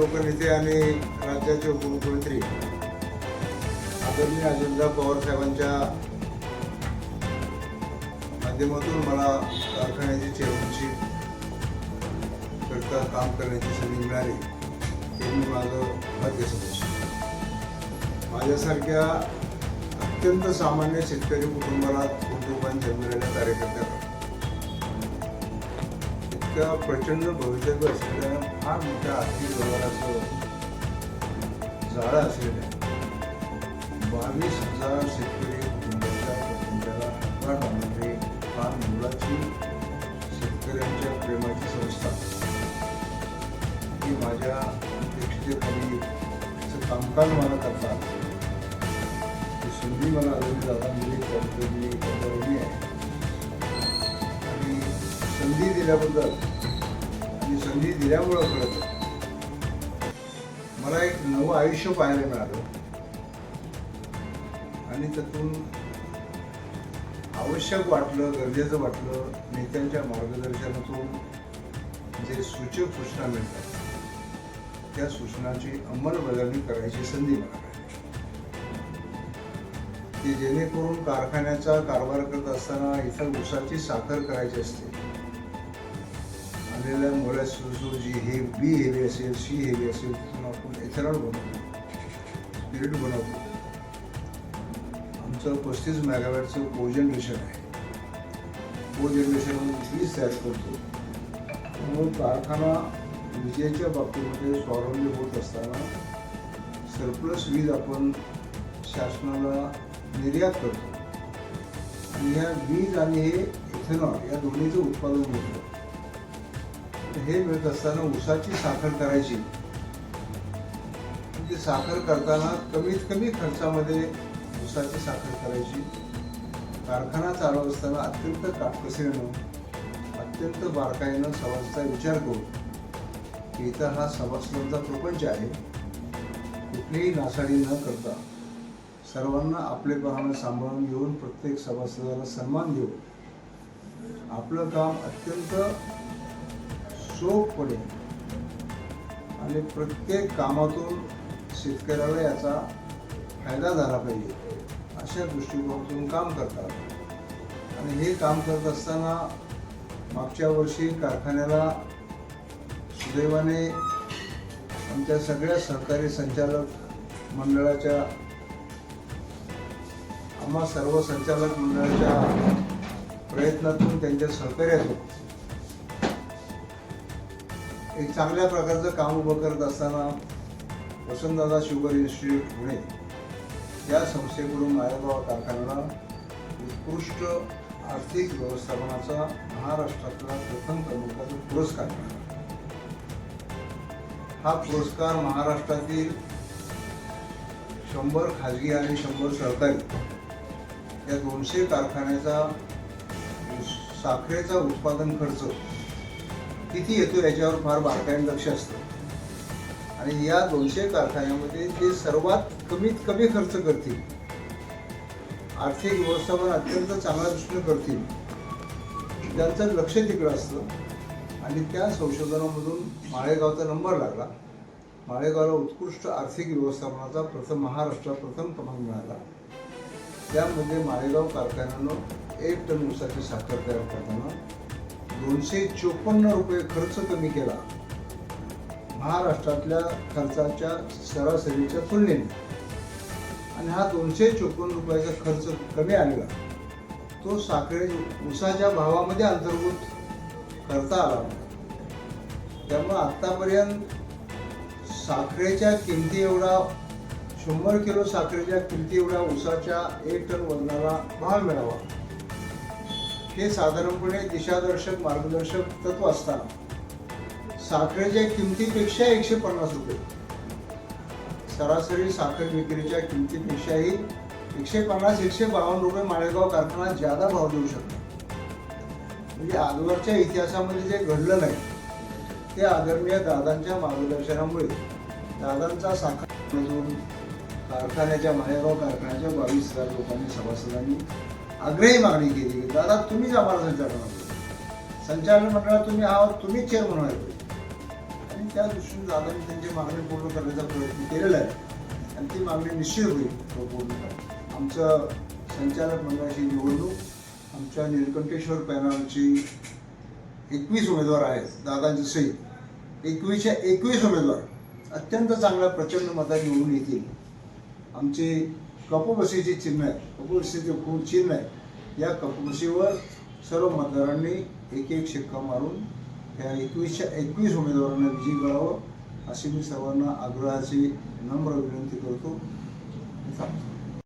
लोकनेते आणि राज्याचे उपमुख्यमंत्री आदरणीय अजितदादा पवार साहेबांच्या माध्यमातून मला कारखान्याची चेअरमनशिप करता काम करण्याची संधी मिळाली हे मी माझं भाग्य समजतो. माझ्यासारख्या अत्यंत सामान्य शेतकरी कुटुंबाला कुटुंबात जन्मलेल्या कार्यकर्त्या इतक्या प्रचंड भवितव्य असलेल्या फार मोठ्या आर्थिक व्यवहाराचं जाळं असलेल्या बावीस हजार शेतकरी कुटुंबाच्या कुटुंबाला हातभार लावणारी फार मुलाची शेतकऱ्यांच्या प्रेमाची संस्था. ही माझ्या अध्यक्षतेखाली तिचं कामकाज मला करतात. आलं. संधी मला अजून दादा मिळेल त्याबद्दल मी आहे. दिल्याबद्दल आणि संधी दिल्यामुळं खरं मला एक नवं आयुष्य पाहायला मिळालं. आणि त्यातून आवश्यक वाटलं गरजेचं वाटलं नेत्यांच्या मार्गदर्शनातून जे सूचक सूचना मिळतात त्या सूचनाची अंमलबजावणी करायची संधी मिळाली. की जेणेकरून कारखान्याचा कारभार करत असताना इथं ऊसाची साखर करायची असते असलेल्या मोलॅसिस जी हे बी हेवी असेल सी हेवी असेल तिथून आपण एथेनॉल बनवतो. स्पिरिट बनवतो. आमचं पस्तीस मेगावॅटचं को जनरेशन आहे. को जनरेशन वीज तयार करतो. त्यामुळे कारखाना विजेच्या बाबतीमध्ये स्वावलंबी होत असताना सरप्लस वीज आपण शासनाला निर्यात करतो. आणि ह्या वीज आणि हे इथेनॉल या दोन्हीचं उत्पादन होतं हे मिळत असताना ऊसाची साखर करायची. म्हणजे साखर करताना कमीत कमी खर्चामध्ये ऊसाची साखर करायची. कारखाना चालवत असताना अत्यंत काटकसरीनं अत्यंत बारकाईनं सभासचा विचार करून की इथं हा सभासदांचा प्रपंच आहे. कुठलीही नासाडी न करता सर्वांना आपलेपणाने सांभाळून घेऊन प्रत्येक सभासदाला सन्मान देऊ आपलं काम अत्यंत सोपपणे आणि प्रत्येक कामातून शेतकऱ्याला याचा फायदा झाला पाहिजे अशा दृष्टिकोनातून काम करतात. आणि हे काम करत असताना मागच्या वर्षी कारखान्याला सुदैवाने आमच्या सगळ्या सहकारी संचालक मंडळाच्या आम्हा सर्व संचालक मंडळाच्या प्रयत्नातून त्यांच्या सहकार्यातून एक चांगल्या प्रकारचं काम उभं करत असताना वसंतदादा शुगर इन्स्टिट्यूट पुणे या संस्थेकडून माळेगाव कारखान्याला उत्कृष्ट आर्थिक व्यवस्थापनाचा महाराष्ट्रातला प्रथम क्रमांकाचा पुरस्कार मिळाला. हा पुरस्कार महाराष्ट्रातील शंभर खाजगी आणि शंभर सरकारी या दोनशे कारखान्याचा साखरेचा उत्पादन खर्च किती येतो याच्यावर फार बारकाईने लक्ष असतं. आणि या दोनशे कारखान्यामध्ये ते सर्वात कमीत कमी खर्च करतील. आर्थिक व्यवस्थापन अत्यंत चांगल्या दृष्टीने करतील. त्यांचं लक्ष तिकडं असतं. आणि त्या संशोधनामधून माळेगावचा नंबर लागला. माळेगावला उत्कृष्ट आर्थिक व्यवस्थापनाचा प्रथम महाराष्ट्रात प्रथम क्रमांक मिळाला. त्यामध्ये माळेगाव कारखान्यानं एक टन ऊसाची साखर तयार करताना दोनशे चोपन्न रुपये खर्च कमी केला. महाराष्ट्रातल्या खर्चाच्या सरासरीच्या तुलनेने. आणि हा दोनशे चोपन्न रुपयाचा खर्च कमी आलेला. तो साखरे उसाच्या भावामध्ये अंतर्भूत करता आला त्यामुळं आत्तापर्यंत साखरेच्या किमती एवढा शंभर किलो साखरेच्या किमती एवढा उसाच्या एक टन वजनाला भाव मिळावा. हे साधारणपणे दिशादर्शक मार्गदर्शक तत्व असताना. साखरेच्या किमतीपेक्षा एकशे पन्नास रुपये. सरासरी साखर विक्रीच्या किमतीपेक्षाही एकशे पन्नास एकशे बावन्न रुपये माळेगाव कारखाना ज्यादा भाव देऊ शकतो. म्हणजे आजवरच्या इतिहासामध्ये जे घडलं नाही ते आदरणीय दादांच्या मार्गदर्शनामुळे दादांचा साखर कारखान्याच्या माळेगाव कारखान्याच्या बावीस हजार लोकांनी सभासदांनी आग्रही मागणी केली की दादा तुम्हीच आम्हाला संचालन संचालन मंडळात तुम्ही आहात तुम्हीच चेअरमन व्हायचं आणि त्या दृष्टीने दादांनी त्यांची मागणी पूर्ण करण्याचा प्रयत्न केलेला आहे. आणि ती मागणी निश्चित होईल तो पूर्ण आमचं संचालक मंडळाची निवडणूक आमच्या निलकंठेश्वर पॅनलची एकवीस उमेदवार आहेत दादांच्या सहित एकवीसच्या एकवीस उमेदवार अत्यंत चांगल्या प्रचंड मतात निवडून येतील. आमचे कपोबसीचे चिन्ह आहे कपोबसीचे खूप चिन्ह आहे या कपोबसीवर सर्व मतदारांनी एक एक शिक्का मारून ह्या एकवीसच्या एकवीस उमेदवारांना विजयी करावं अशी मी सर्वांना आग्रहाची नम्र विनंती करतो थांबतो.